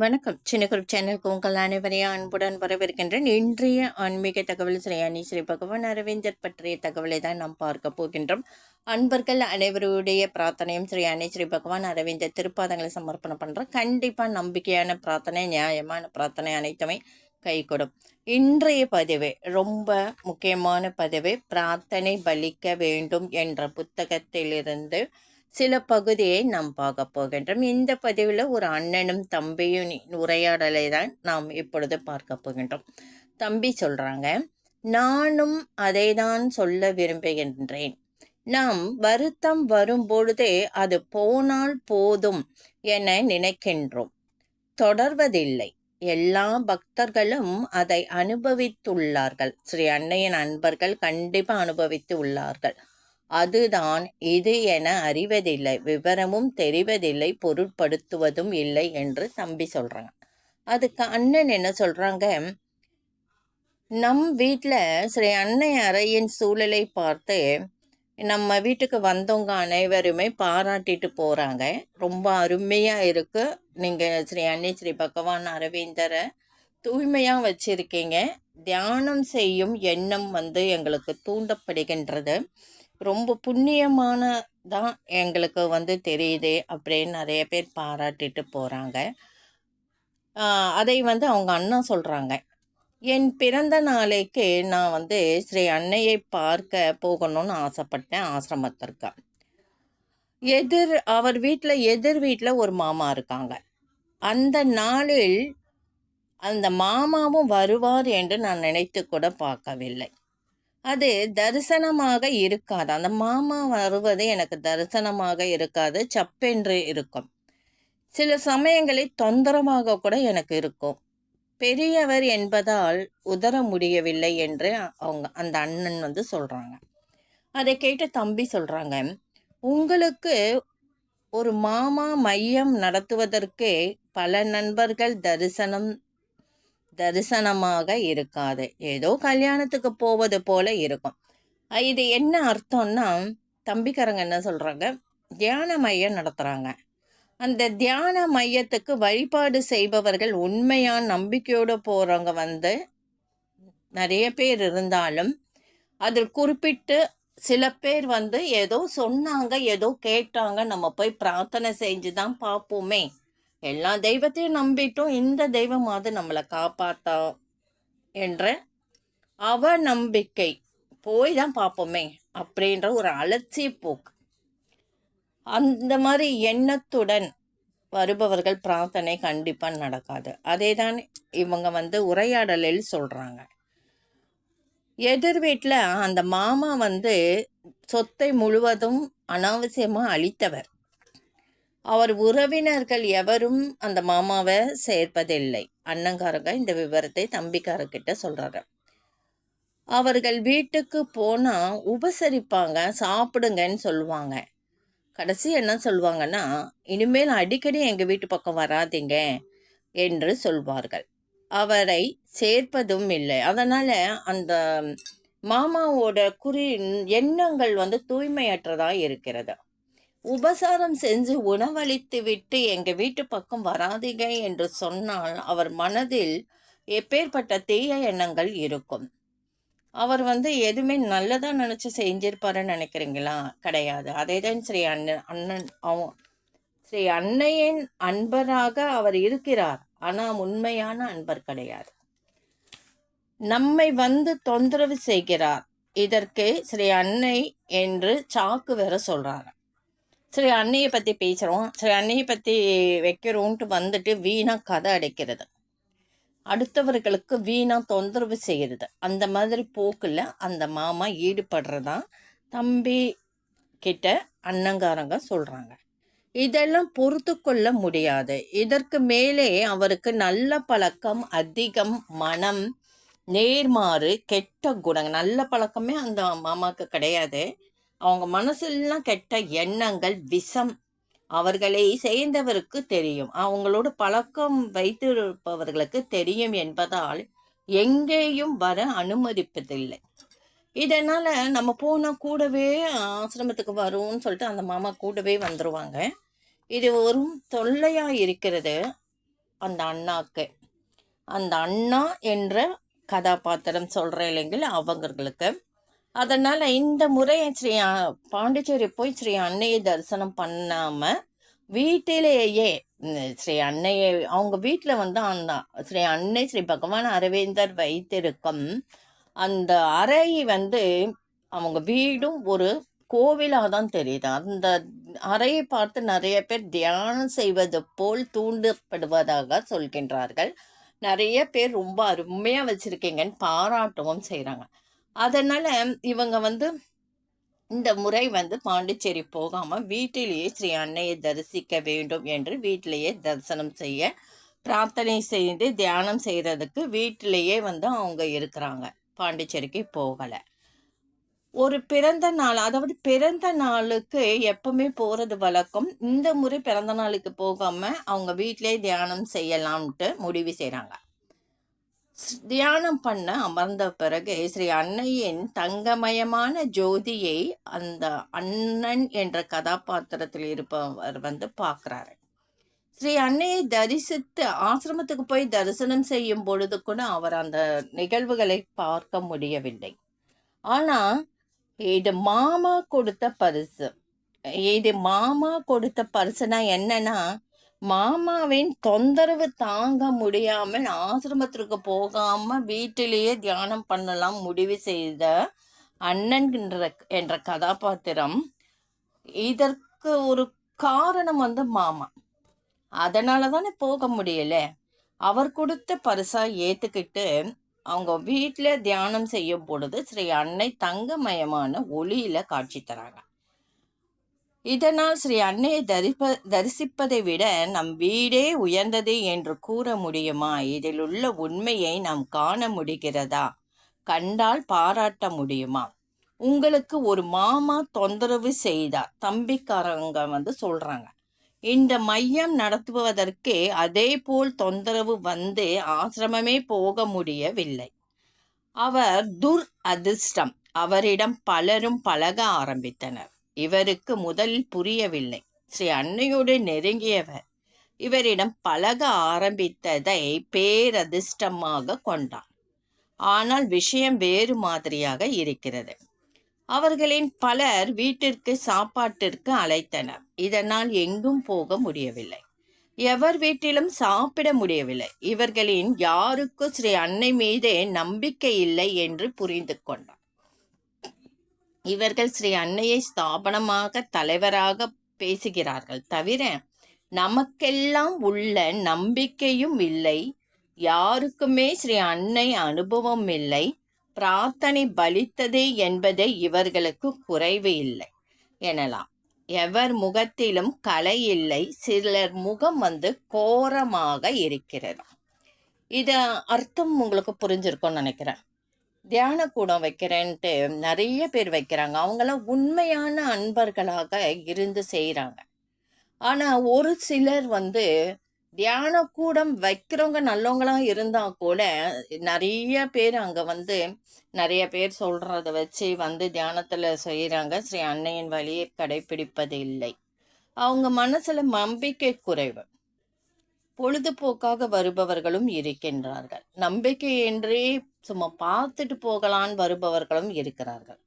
வணக்கம். சின்ன குரூப் சேனலுக்கு உங்கள் அனைவரையும் அன்புடன் வரவேற்கின்றேன். இன்றைய ஆன்மீக தகவல் ஸ்ரீ அணி ஸ்ரீ பகவான் அரவிந்தர் பற்றிய தகவலை தான் நாம் பார்க்க போகின்றோம். அன்பர்கள் அனைவருடைய பிரார்த்தனையும் ஸ்ரீ அணி ஸ்ரீ பகவான் அரவிந்தர் திருப்பாதங்களை சமர்ப்பணம் பண்ணுறோம் கண்டிப்பாக நம்பிக்கையான பிரார்த்தனை நியாயமான பிரார்த்தனை அனைத்துமே கைகூடும். இன்றைய பதிவு ரொம்ப முக்கியமான பதிவு பிரார்த்தனை பலிக்க வேண்டும் என்ற புத்தகத்திலிருந்து சில பகுதியை நாம் பார்க்க போகின்றோம். இந்த பதிவில் ஒரு அண்ணனும் தம்பியும் உரையாடலை தான் நாம் இப்பொழுது பார்க்க போகின்றோம். தம்பி சொல்கிறாங்க நானும் அதை தான் சொல்ல விரும்புகின்றேன். நாம் வருத்தம் வரும்பொழுதே அது போனால் போதும் என நினைக்கின்றோம். தொடர்வதில்லை. எல்லா பக்தர்களும் அதை அனுபவித்துள்ளார்கள். ஸ்ரீ அன்னையின் அன்பர்கள் கண்டிப்பாக அனுபவித்து உள்ளார்கள். அதுதான் இது என அறிவதில்லை விவரமும் தெரிவதில்லை பொருட்படுத்துவதும் இல்லை என்று தம்பி சொல்கிறாங்க அதுக்கு அண்ணன் என்ன சொல்கிறாங்க நம் வீட்டில் ஸ்ரீ அன்னை அறையின் சூழலை பார்த்து நம்ம வீட்டுக்கு வந்தவங்க அனைவருமே பாராட்டிட்டு போகிறாங்க ரொம்ப அருமையாக இருக்குது நீங்கள் ஸ்ரீ அன்னை ஸ்ரீ பகவான் அரவிந்தரை தூய்மையாக வச்சுருக்கீங்க. தியானம் செய்யும் எண்ணம் வந்து எங்களுக்கு தூண்டப்படுகின்றது. ரொம்ப புண்ணியமான தான் எங்களுக்கு வந்து தெரியுது அப்படின்னு நிறைய பேர் பாராட்டிட்டு போகிறாங்க அதை வந்து அவங்க அண்ணா சொல்கிறாங்க என் பிறந்த நாளைக்கு நான் வந்து ஸ்ரீ அன்னையை பார்க்க போகணும்னு ஆசைப்பட்டேன் ஆசிரமத்திற்கு. எதிர் அவர் வீட்டில் எதிர் வீட்டில் ஒரு மாமா இருக்காங்க. அந்த நாளில் அந்த மாமாவும் வருவார் என்று நான் நினைத்து கூட பார்க்கவில்லை. அது தரிசனமாக இருக்காது. அந்த மாமா வருவது எனக்கு தரிசனமாக இருக்காது சப்பென்று இருக்கும். சில சமயங்களில் தொந்தரமாக கூட எனக்கு இருக்கும். பெரியவர் என்பதால் உதர முடியவில்லை என்று அவங்க அந்த அண்ணன் வந்து சொல்கிறாங்க அதை கேட்டு தம்பி சொல்கிறாங்க உங்களுக்கு ஒரு மாமா மையம் நடத்துவதற்கு பல நண்பர்கள் தரிசனம் தரிசனமாக இருக்காது. ஏதோ கல்யாணத்துக்கு போவது போல இருக்கும். இது என்ன அர்த்தம்னா தம்பிக்காரங்க என்ன சொல்கிறாங்க தியான மையம் நடத்துகிறாங்க அந்த தியான மையத்துக்கு வழிபாடு செய்பவர்கள் உண்மையான நம்பிக்கையோடு போகிறவங்க வந்து நிறைய பேர் இருந்தாலும் அதில் குறிப்பிட்டு சில பேர் வந்து ஏதோ சொன்னாங்க ஏதோ கேட்டாங்க நம்ம போய் பிரார்த்தனை செஞ்சு தான் பார்ப்போமே. எல்லா தெய்வத்தையும் நம்பிட்டோம் இந்த தெய்வமாவது நம்மளை காப்பாத்தா என்ற அவ நம்பிக்கை போய் தான் பார்ப்போமே அப்படின்ற ஒரு அலட்சிய போக்கு. அந்த மாதிரி எண்ணத்துடன் வருபவர்கள் பிரார்த்தனை கண்டிப்பாக நடக்காது. அதே தான் இவங்க வந்து உரையாடலில் சொல்கிறாங்க எதிர் வீட்டில் அந்த மாமா வந்து சொத்தை முழுவதும் அனாவசியமாக அழித்தவர். அவர் உறவினர்கள் எவரும் அந்த மாமாவை சேர்ப்பதில்லை. அண்ணங்காரங்க இந்த விவரத்தை தம்பிக்காரர்கிட்ட சொல்கிறாங்க அவர்கள் வீட்டுக்கு போனால் உபசரிப்பாங்க சாப்பிடுங்கன்னு சொல்லுவாங்க. கடைசி என்ன சொல்லுவாங்கன்னா இனிமேல் அடிக்கடி எங்கள் வீட்டு பக்கம் வராதிங்க என்று சொல்வார்கள். அவரை சேர்ப்பதும் இல்லை. அதனால் அந்த மாமாவோட குறி எண்ணங்கள் வந்து தூய்மையற்றதாக இருக்கிறது. உபசாரம் செஞ்சு உணவளித்து விட்டு எங்கள் வீட்டு பக்கம் வராதீங்க என்று சொன்னால் அவர் மனதில் எப்பேற்பட்ட தீய எண்ணங்கள் இருக்கும். அவர் வந்து எதுவுமே நல்லதாக நினச்சி செஞ்சிருப்பாருன்னு நினைக்கிறீங்களா? கிடையாது. அதே தான் ஸ்ரீ அண்ணன் அண்ணன் அவன் ஸ்ரீ அன்னையின் அன்பராக அவர் இருக்கிறார். ஆனால் உண்மையான அன்பர் கிடையாது. நம்மை வந்து தொந்தரவு செய்கிறார். இதற்கு ஸ்ரீ அன்னை என்று சாக்கு வேற சொல்கிறார் சரி அன்னையை பற்றி பேசுகிறோம் சரி அன்னையை பற்றி வைக்கிறோன்ட்டு வந்துட்டு வீணாக கதை அடைக்கிறது. அடுத்தவர்களுக்கு வீணாக தொந்தரவு செய்கிறது அந்த மாதிரி போக்கில் அந்த மாமா ஈடுபடுறதான் தம்பி கிட்ட அண்ணங்காரங்க சொல்கிறாங்க இதெல்லாம் பொறுத்து கொள்ள முடியாது. இதற்கு மேலே அவருக்கு நல்ல பழக்கம் அதிகம் மனம் நேர்மாறு கெட்ட குணங்கள் நல்ல பழக்கமே அந்த மாமாவுக்கு கிடையாது. அவங்க மனசுலாம் கெட்ட எண்ணங்கள் விஷம் அவர்களை சேர்ந்தவருக்கு தெரியும். அவங்களோட பழக்கம் வைத்திருப்பவர்களுக்கு தெரியும் என்பதால் எங்கேயும் வர அனுமதிப்பதில்லை. இதனால் நம்ம போனால் கூடவே ஆசிரமத்துக்கு வரும்னு சொல்லிட்டு அந்த மாமா கூடவே வந்துடுவாங்க இது ஒரு தொல்லையாக இருக்கிறது அந்த அண்ணாக்கு. அந்த அண்ணா என்ற கதாபாத்திரம் சொல்கிறேன் இல்லைங்களா அவங்களுக்கு அதனால் இந்த முறை ஸ்ரீ பாண்டிச்சேரி போய் ஸ்ரீ அன்னையை தரிசனம் பண்ணாமல் வீட்டிலேயே ஸ்ரீ அன்னையை அவங்க வீட்டில் வந்து அந்த ஸ்ரீ அன்னை ஸ்ரீ பகவான் அரவிந்தர் வைத்திருக்கும் அந்த அறை வந்து அவங்க வீடும் ஒரு கோவிலாக தான் தெரியுது. அந்த அறையை பார்த்து நிறைய பேர் தியானம் செய்வது போல் தூண்டப்படுவதாக சொல்கின்றார்கள். நிறைய பேர் ரொம்ப அருமையாக வச்சுருக்கீங்கன்னு பாராட்டவும் செய்கிறாங்க அதனால் இவங்க வந்து இந்த முறை வந்து பாண்டிச்சேரி போகாமல் வீட்டிலேயே ஸ்ரீ அன்னையை தரிசிக்க வேண்டும் என்று வீட்டிலேயே தரிசனம் செய்ய பிரார்த்தனை செய்து தியானம் செய்கிறதுக்கு வீட்டிலேயே வந்து அவங்க இருக்கிறாங்க. பாண்டிச்சேரிக்கு போகலை. ஒரு பிறந்த நாள் அதாவது பிறந்த நாளுக்கு எப்பவுமே போகிறது வழக்கம். இந்த முறை பிறந்த நாளுக்கு போகாமல் அவங்க வீட்டிலே தியானம் செய்யலாம்ட்டு முடிவு செய்கிறாங்க தியானம் பண்ண அமர்ந்த பிறகு ஸ்ரீ அன்னையின் தங்கமயமான ஜோதியை அந்த அண்ணன் என்ற கதாபாத்திரத்தில் இருப்பவர் வந்து பார்க்குறாரு. ஸ்ரீ அன்னையை தரிசித்து ஆசிரமத்துக்கு போய் தரிசனம் செய்யும் பொழுது கூட அவர் அந்த நிகழ்வுகளை பார்க்க முடியவில்லை. ஆனால் இது மாமா கொடுத்த பரிசு. இது மாமா கொடுத்த பரிசுனா என்னன்னா மாமாவின் தொந்தரவு தாங்க முடியாமல் ஆசிரமத்திற்கு போகாம வீட்டிலேயே தியானம் பண்ணலாம் முடிவு செய்த அண்ணன் என்ற கதாபாத்திரம். இதற்கு ஒரு காரணம் வந்து மாமா. அதனால தானே போக முடியல. அவர் கொடுத்த பரிசா ஏத்துக்கிட்டு அவங்க வீட்டில் தியானம் செய்யும் பொழுது ஸ்ரீ அன்னை தங்கமயமான ஒளியில காட்சி தராங்க. இதனால் ஸ்ரீ அன்னையை தரிப்ப தரிசிப்பதை விட நம் வீடே உயர்ந்தது என்று கூற முடியுமா? இதில் உள்ள உண்மையை நாம் காண முடிகிறதா? கண்டால் பாராட்ட முடியுமா? உங்களுக்கு ஒரு மாமா தொந்தரவு செய்தார் தம்பிக்காரங்க வந்து சொல்றாங்க. இந்த மையம் நடத்துவதற்கே அதே போல் தொந்தரவு வந்து ஆசிரமமே போக முடியவில்லை. அவர் துர் அதிர்ஷ்டம். அவரிடம் பலரும் பழக ஆரம்பித்தனர். இவருக்கு முதல் புரியவில்லை. ஸ்ரீ அன்னையோடு நெருங்கியவர். இவரிடம் பழக ஆரம்பித்ததை பேரதிர்ஷ்டமாக கொண்டார். ஆனால் விஷயம் வேறு மாதிரியாக இருக்கிறது. அவர்களின் பலர் வீட்டிற்கு சாப்பாட்டிற்கு அழைத்தனர். இதனால் எங்கும் போக முடியவில்லை. எவர் வீட்டிலும் சாப்பிட முடியவில்லை. இவர்களின் யாருக்கும் ஸ்ரீ அன்னை மீதே நம்பிக்கை இல்லை என்று புரிந்து கொண்டார். இவர்கள் ஸ்ரீ அன்னையை ஸ்தாபனமாக தலைவராக பேசுகிறார்கள். தவிர நமக்கெல்லாம் உள்ள நம்பிக்கையும் இல்லை. யாருக்குமே ஸ்ரீ அன்னை அனுபவம் இல்லை. பிரார்த்தனை பலித்தது என்பதை இவர்களுக்கு குறைவு இல்லை எனலாம். எவர் முகத்திலும் கலை இல்லை சிலர் முகம் வந்து கோரமாக இருக்கிறது. இது அர்த்தம் உங்களுக்கு புரிஞ்சிருக்கும்னு நினைக்கிறேன். தியான கூடம் வைக்கிறேன்ட்டு நிறைய பேர் வைக்கிறாங்க. அவங்களாம் உண்மையான அன்பர்களாக இருந்து செய்கிறாங்க ஆனால் ஒரு சிலர் வந்து தியான கூடம் வைக்கிறவங்க நல்லவங்களாக இருந்தால் கூட நிறைய பேர் அங்கே வந்து நிறைய பேர் சொல்கிறத வச்சு வந்து தியானத்தில் செய்கிறாங்க ஸ்ரீ அன்னையின் வழியை கடைபிடிப்பது இல்லை அவங்க மனசில் நம்பிக்கை குறைவு. பொழுதுபோக்காக வருபவர்களும் இருக்கின்றார்கள். நம்பிக்கையின்றி சும்மா பார்த்துட்டு போகலான் வருபவர்களும் இருக்கிறார்கள்.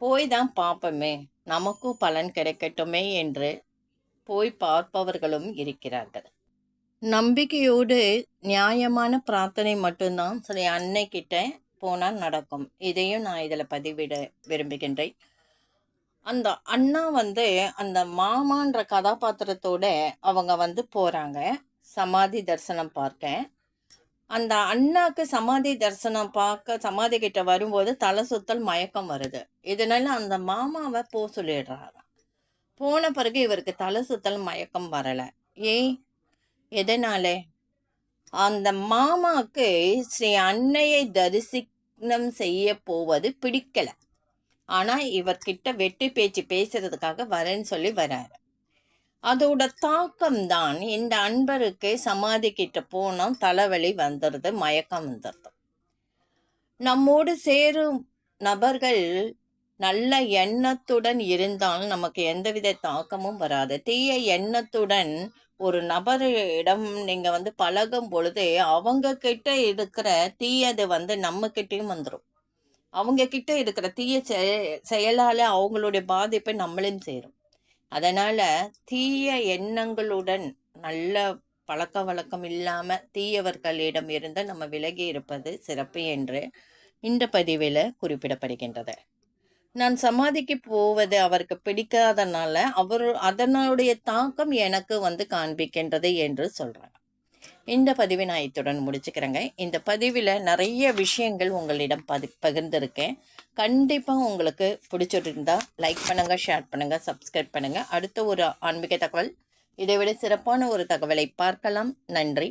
போய் தான் பார்ப்போமே நமக்கும் பலன் கிடைக்கட்டுமே என்று போய் பார்ப்பவர்களும் இருக்கிறார்கள். நம்பிக்கையோடு நியாயமான பிரார்த்தனை மட்டும்தான் சரி அன்னைக்கிட்ட போனால் நடக்கும். இதையும் நான் இதில் பதிவிட விரும்புகின்றேன். அந்த அண்ணா வந்து அந்த மாமான்ற கதாபாத்திரத்தோட அவங்க வந்து போகிறாங்க சமாதி தரிசனம் பார்க்க அந்த அண்ணாக்கு சமாதி தரிசனம் பார்க்க சமாதி கிட்ட வரும்போது தலை சுத்தல் மயக்கம் வருது. இதனால அந்த மாமாவை போ சொல்லிடுறாங்க போன பிறகு இவருக்கு தலை சுத்தல் மயக்கம் வரலை. ஏய் எதனாலே? அந்த மாமாவுக்கு ஸ்ரீ அன்னையை தரிசனம் செய்ய போவது பிடிக்கலை. ஆனால் இவர்கிட்ட வெட்டி பேச்சு பேசுறதுக்காக வரேன்னு சொல்லி வராரு. அதோட தாக்கம் தான் இந்த அன்பருக்கு சமாதிக்கிட்டு போனோம் தலைவலி வந்துடுது மயக்கம் வந்துடுது நம்மோடு சேரும் நபர்கள் நல்ல எண்ணத்துடன் இருந்தால் நமக்கு எந்தவித தாக்கமும் வராது. தீய எண்ணத்துடன் ஒரு நபரிடம் நீங்கள் வந்து பழகும் பொழுது அவங்க கிட்ட இருக்கிற தீயது வந்து நம்மக்கிட்டேயும் வந்துடும் அவங்க கிட்ட இருக்கிற தீய செ செயலால் அவங்களுடைய பாதிப்பை நம்மளையும் சேரும். அதனால் தீய எண்ணங்களுடன் நல்ல பழக்க வழக்கம் இல்லாமல் தீயவர்களிடம் இருந்து நம்ம விலகி இருப்பது சிறப்பு என்று இந்த பதிவில் குறிப்பிடப்படுகின்றது. நான் சமாதிக்கு போவது அவருக்கு பிடிக்காதனால அவர் அதனுடைய தாக்கம் எனக்கு வந்து காண்பிக்கின்றது என்று சொல்கிறாங்க இந்த பதிவை நான் இத்துடன் முடிச்சுக்கிறேங்க. இந்த பதிவில் நிறைய விஷயங்கள் உங்களிடம் பதி பகிர்ந்திருக்கேன். கண்டிப்பாக உங்களுக்கு பிடிச்சிருந்தா லைக் பண்ணுங்கள் ஷேர் பண்ணுங்கள் சப்ஸ்கிரைப் பண்ணுங்கள் அடுத்த ஒரு ஆன்மீக தகவல். இதை விட சிறப்பான ஒரு தகவலை பார்க்கலாம். நன்றி.